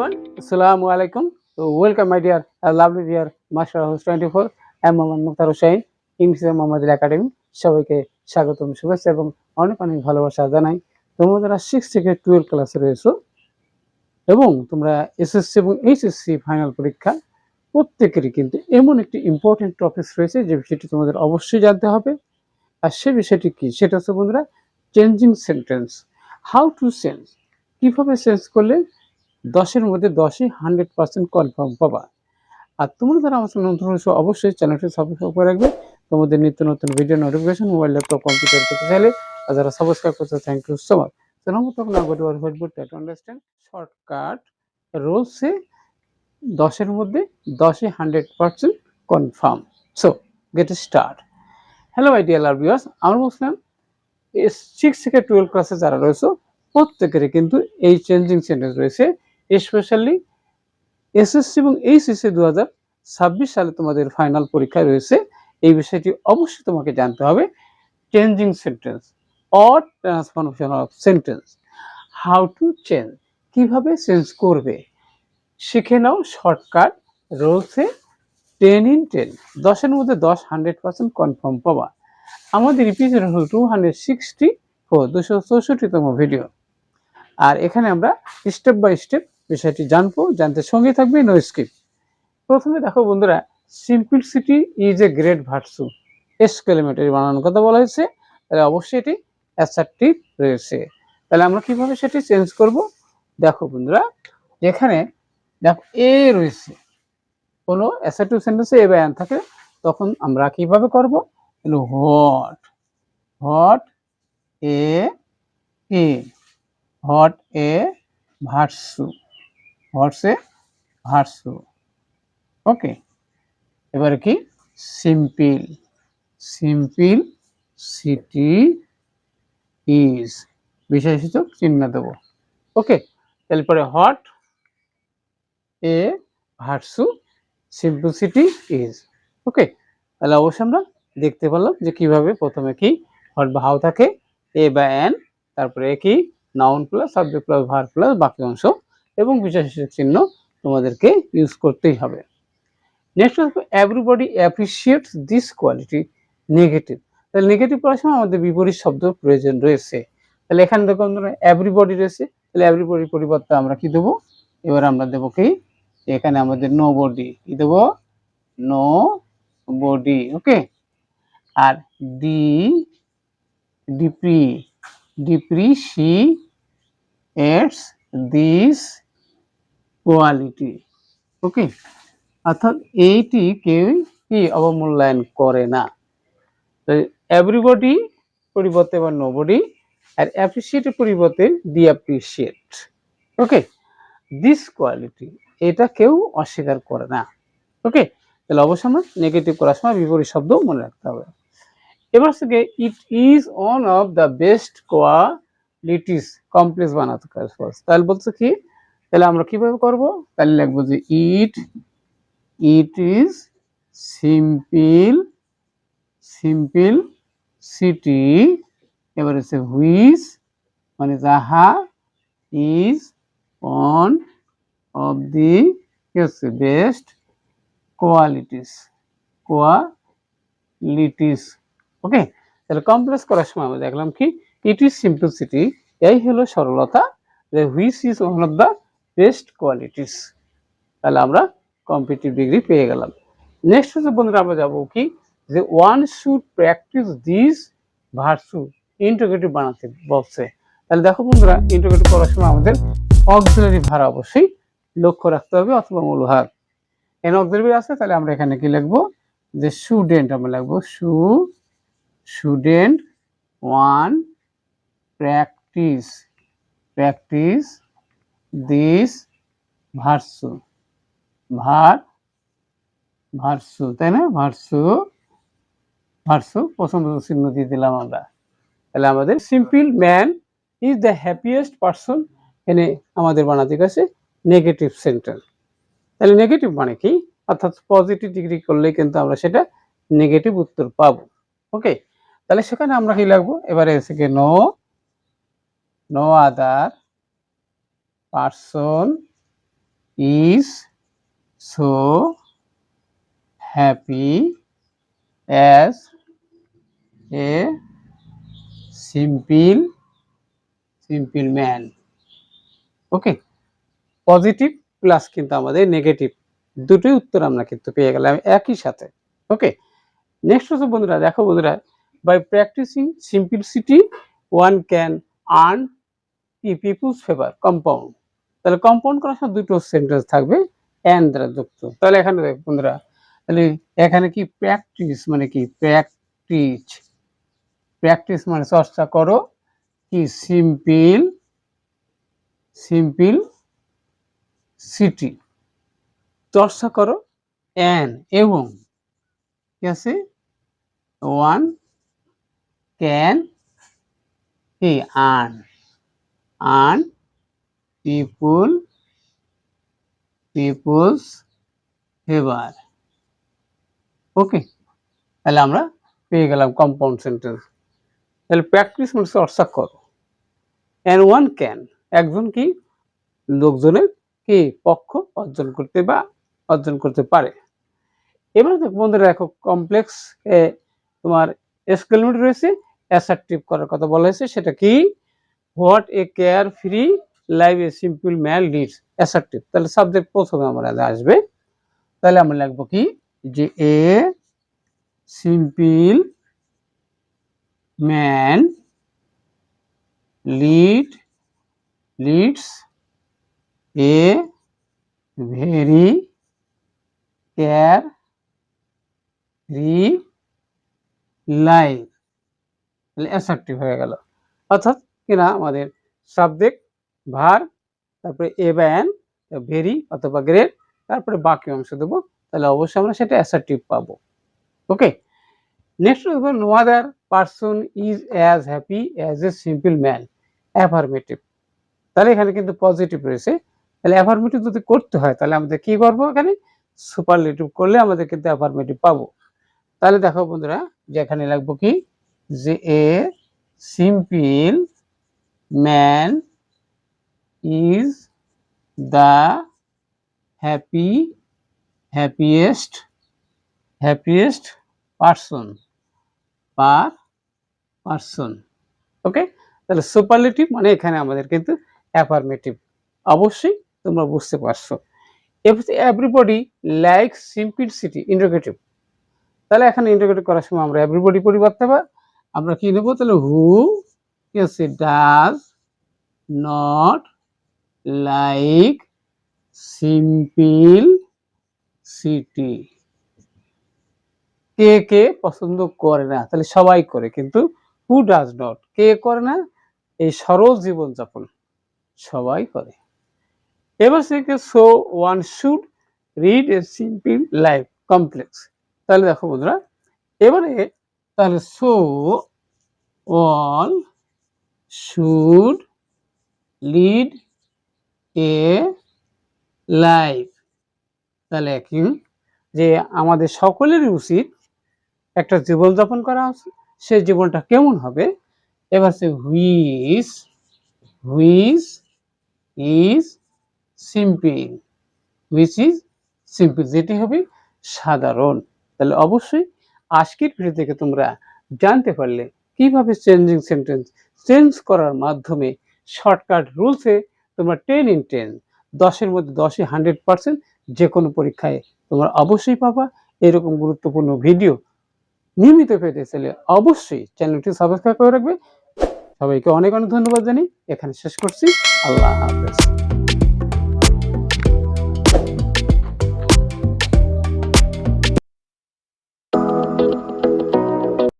everyone. Assalamu alaikum. Welcome, my dear, uh, lovely dear Master House 24. I'm Mohammad Mukhtar Hussain, ইমসিএম Mohammad academy সবাইকে স্বাগতম শুভেচ্ছা এবং অনেক অনেক ভালোবাসা জানাই তোমরা যারা সিক্স থেকে টুয়েলভ ক্লাসে রয়েছো এবং তোমরা এসএসসি এবং এইচএসসি ফাইনাল পরীক্ষা প্রত্যেকেরই কিন্তু এমন একটি ইম্পর্টেন্ট টপিক রয়েছে যে বিষয়টি তোমাদের অবশ্যই জানতে হবে আর সে বিষয়টি কি সেটা হচ্ছে বন্ধুরা changing sentence how to change কীভাবে চেঞ্জ করলে দশের মধ্যে দশই হান্ড্রেড পার্সেন্ট কনফার্ম পাবা। আর তোমরা যারা আমার নতুন হয়েছো, অবশ্যই চ্যানেলটি সাবস্ক্রাইব করে রাখবে। তোমাদের নিত্য নতুন video notification mobile laptop computer পেতে চাইলে আর যারা সাবস্ক্রাইব করছ thank you so much we're talking about our whiteboard to understand? Shortcut রোলসে দশের মধ্যে দশে hundred percent confirm so get start hello I dear viewers আমরা বলছিলাম সিক্স থেকে টুয়েলভ ক্লাসে যারা রয়েছে, প্রত্যেকেরই কিন্তু এই চেঞ্জিং সেন্টেন্স রয়েছে। স্পেশালি এসএসসি এবং এইচএসসি দু হাজার ছাব্বিশ সালে তোমাদের ফাইনাল পরীক্ষা রয়েছে। এই বিষয়টি অবশ্যই তোমাকে জানতে হবে। Changing sentence or transformation of sentence how to change কীভাবে চেঞ্জ করবে? শিখে নাও শর্টকাট রয়েছে টেন ইন টেন দশের মধ্যে দশ হান্ড্রেড পার্সেন্ট কনফার্ম পাবা। আমাদের এপিসোড হল টু হান্ড্রেড সিক্সটি ফোর দুশো চৌষট্টিতম ভিডিও আর এখানে আমরা স্টেপ বাই স্টেপ বিষয়টি জানব, জানতে সঙ্গে থাকবে নো স্কিপ। প্রথমে দেখো বন্ধুরা simplicity is a great virtue exclamatory বানানোর কথা বলা হয়েছে, তাহলে অবশ্যই এটি অ্যাসারটিভ রয়েছে। তাহলে আমরা কীভাবে সেটি চেঞ্জ করব? দেখো বন্ধুরা যেখানে দেখো এ রয়েছে। কোনো অ্যাসারটিভ সেন্টেন্সে এ বায়ান থাকে, তখন আমরা কীভাবে করব? What what a a what a virtue what's a virtue okay এবারে কি? সিম্পল সিম্পল সিটি ইজ বিশেষসূচক চিহ্ন দেব। ওকে তারপরে what a virtue simplicity is okay তাহলে অবশ্যই আমরা দেখতে পেলাম যে কীভাবে প্রথমে কি হট বা হাউ থাকে এ বা এন তারপরে কি noun plus subject plus verb plus বাকি অংশ এবং বিশেষসূচক চিহ্ন তোমাদেরকে ইউজ করতেই হবে। নেক্সট হচ্ছে everybody appreciates this quality negative তাহলে নেগেটিভ করার সময় আমাদের বিপরীত শব্দ প্রয়োজন রয়েছে। তাহলে এখানে দেখো আমরা এভরিবডি রয়েছে। তাহলে এভরিবডি পরিবর্তে আমরা কি দেবো? এবার আমরা দেবো কি? এখানে আমাদের নো বডি কি দেবো? নো বডি ওকে আর ডি ডিপ্রি depreciates this quality okay অর্থাৎ এইটি কেউই কি অবমূল্যায়ন করে না। এভরিবডি পরিবর্তে বা নোবডি আর অ্যাপ্রিসিয়েটের পরিবর্তে depreciate okay this quality এটা কেউ অস্বীকার করে না। ওকে তাহলে অবশ্যই আমরা নেগেটিভ করার সময় বিপরীত শব্দ মনে রাখতে হবে। এবার থেকে it is one of the best qualities complex বানাতে তাহলে বলছে কি তাহলে আমরা কীভাবে করব? তাহলে লিখব যে it it is simple simplicity এবার হচ্ছে হুইচ মানে যাহা ইজ অন অফ দি কি হচ্ছে? বেস্ট কোয়ালিটিস কোয়ালিটিস ওকে তাহলে কমপ্লেক্স করার সময় আমরা দেখলাম কি? ইট ইজ সিম্পলিসিটি এই হলো সরলতা, যে which is one of the best qualities তাহলে আমরা কম্পিটিভ ডিগ্রি পেয়ে গেলাম। নেক্সট হচ্ছে বন্ধুরা আমরা যাব কি? যে one should practise this virtue interrogative বানাতে বলছে। তাহলে দেখো বন্ধুরা ইন্টোগ্রেটিভ করার সময় আমাদের অক্সিলারি ভার অবশ্যই লক্ষ্য রাখতে হবে অথবা মূল ভার। এন অক্সিলারি আছে, তাহলে আমরা এখানে কি লিখব? যে স্টুডেন্ট আমরা লিখব সু student one practise practise this virtue. ভার, ভার্সু, তাই না? ভার্সু ভার্সু পছন্দ চিহ্ন দিয়ে দিলাম আমরা। তাহলে আমাদের simple man is the happiest person এনে আমাদের বানাতে গেছে নেগেটিভ সেন্টেন্স তাহলে নেগেটিভ মানে কি? অর্থাৎ পজিটিভ ডিগ্রি করলে কিন্তু আমরা সেটা নেগেটিভ উত্তর পাবো। ওকে তাহলে সেখানে আমরা কি লাগবো এবারে এসে no no other person is so happy as a simple simple man okay positive plus কিন্তু আমাদের নেগেটিভ দুটোই উত্তর আমরা কিন্তু পেয়ে গেলাম একই সাথে। ওকে নেক্সট হচ্ছে বন্ধুরা, দেখো বন্ধুরা by practising simplicity one can earn people's favour compound তাহলে কম্পাউন্ড করার সময় দুটো সেন্টেন্স থাকবে অ্যান দ্বারা যুক্ত। তাহলে এখানে দেখ বন্ধুরা, তাহলে এখানে কি প্র্যাকটিস মানে কি? প্র্যাকটিস প্র্যাকটিস মানে চর্চা করো, কি সিম্পল সিম্পল সিটি চর্চা করো অ্যান এবং, কি আছে? ওয়ান ক্যান কি আন earn people people's favour okay তাহলে আমরা পেয়ে গেলাম কম্পাউন্ড সেন্টেন্স তাহলে প্র্যাকটিস মানে চর্চা করো। অ্যান্ড ওয়ান ক্যান একজন কি? লোকজনের কি পক্ষ অর্জন করতে বা অর্জন করতে পারে। এবার বন্ধুরা, দেখো কমপ্লেক্স তোমার এসকেলমেন্ট রয়েছে অ্যাসার্টিভ করার কথা বলা হয়েছে, সেটা কি? What a carefree life a simple man leads assertive তাহলে সাবজেক্ট প্রথমে আমার আসবে, তাহলে আমরা লিখব কি? যে a simple man lead leads a very carefree life তাহলে অ্যাসার্টিভ হয়ে গেল। অর্থাৎ কিনা আমাদের সাবজেক্ট ভার তারপরে এ ব্যান ভেরি অথবা গ্রেট তারপরে বাকি অংশ দেবো, তাহলে অবশ্যই আমরা সেটা অ্যাসার্টিভ পাবো। ওকে নেক্সট দেখো no other person is as happy as a simple man affirmative তাহলে এখানে কিন্তু পজিটিভ রয়েছে। তাহলে অ্যাফার্মেটিভ যদি করতে হয়, তাহলে আমাদের কি করব এখানে? সুপারলেটিভ করলে আমাদের কিন্তু অ্যাফার্মেটিভ পাবো। তাহলে দেখো বন্ধুরা, যে এখানে লাগবো কি? যে a simple man is the happy happiest happiest person per person okay তাহলে সুপারলেটিভ মানে এখানে আমাদের কিন্তু অ্যাফার্মেটিভ অবশ্যই তোমরা বুঝতে পারছ। এভরিবডি লাইক সিম্পলিসিটি ইন্টারোগেটিভ তাহলে এখানে ইন্টারোগেটিভ করার সময় আমরা এভরিবডি পরিবর্তে আমরা কি নেব? তাহলে হু কি আছে does not like simplicity কে কে পছন্দ করে না? তাহলে সবাই করে, কিন্তু হু ডাজ নট কে করে না? এই সরল জীবনযাপন সবাই করে। এবার থেকে so one should read a simple life complex তাহলে দেখো বন্ধুরা, এবারে তাহলে so all should lead a life. তাহলে কি যে আমাদের সকলেরই উচিত একটা জীবনযাপন করা উচিত সেই জীবনটা কেমন হবে? এবার সে which which is simple. Which is simple, যেটি হবে সাধারণ। তাহলে অবশ্যই আজকের ভিডিও থেকে তোমরা জানতে পারলে কীভাবে চেঞ্জিং সেন্টেন্স চেঞ্জ করার মাধ্যমে শর্টকাট রুলসে তোমরা টেন ইন টেন দশের মধ্যে দশে হান্ড্রেড পার্সেন্ট যে কোনো পরীক্ষায় তোমরা অবশ্যই পাবা। এরকম গুরুত্বপূর্ণ ভিডিও নিয়মিত পেতে চাইলে অবশ্যই চ্যানেলটি সাবস্ক্রাইব করে রাখবে। সবাইকে অনেক অনেক ধন্যবাদ জানি এখানে শেষ করছি। আল্লাহ হাফেজ।